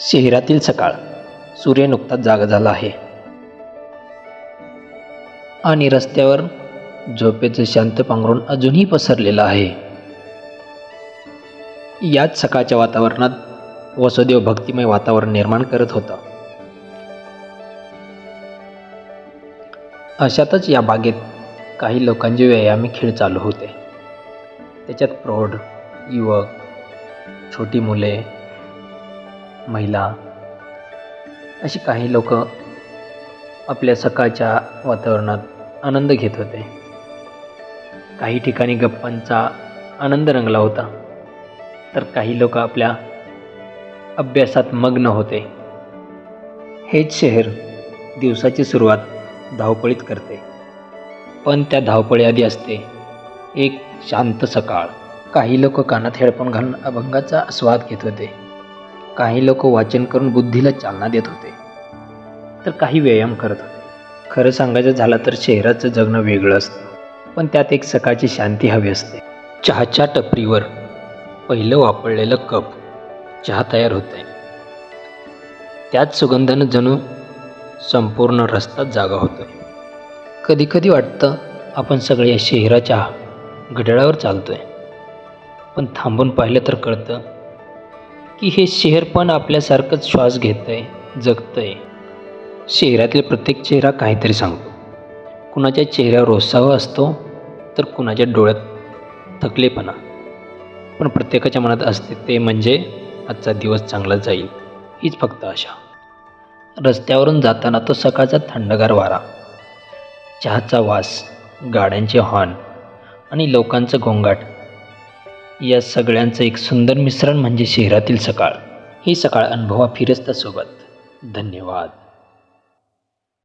शहरातील सकाळ. सूर्य नुकताच जागा झाला आहे. आणि रस्त्यावर झोपेचं शांत पांघरून अजूनही पसरलेलं आहे. याच सकाळच्या वातावरणात वसुदेव भक्तिमय वातावरण निर्माण करत होतं. अशातच या बागेत काही लोकांचे व्यायामी खेळ चालू होते. त्याच्यात प्रौढ युवक छोटी मुले महिला अशी काही लोक आपल्या सकाळच्या वातावरणात आनंद घेत होते. काही ठिकाणी गप्पांचा आनंद रंगला होता तर काही लोक आपल्या अभ्यासात मग्न होते. हेच शहर दिवसाची सुरुवात धावपळीत करते. पण त्या धावपळीआधी असते एक शांत सकाळ. काही लोक कानात हेडफोन घालून अभंगाचा आस्वाद घेत होते. काही लोक वाचन करून बुद्धीला चालना देत होते. तर काही व्यायाम करत होते. खरं सांगायचं झालं तर शहराचं जगणं वेगळं असतं. पण त्यात एक सकाळची शांती हवी असते. चहाच्या टपरीवर पहिलं वापरलेलं कप चहा तयार होते त्याच सुगंधानं जणू संपूर्ण रस्ताच जागा होतो कधी कधी वाटतं आपण सगळे या शहराच्या घड्याळावर चालतो आहे पण थांबून पाहिलं तर कळतं की हे शहर पण आपल्यासारखंच श्वास घेत आहे जगतं आहे शहरातील प्रत्येक चेहरा काहीतरी सांगतो. कुणाच्या चेहऱ्यावर उत्साह असतो तर कुणाच्या डोळ्यात थकलेपणा. पण प्रत्येकाच्या मनात असते ते म्हणजे आजचा दिवस चांगला जाईल हीच फक्त आशा. रस्त्यावरून जाताना तो सकाळचा थंडगार वारा. चहाचा वास गाड्यांचे हॉर्न आणि लोकांचं गोंगाट. या सगळ्यांचं एक सुंदर मिश्रण म्हणजे शहरातील सकाळ. ही सकाळ अनुभवा फिरस्ता सोबत. धन्यवाद.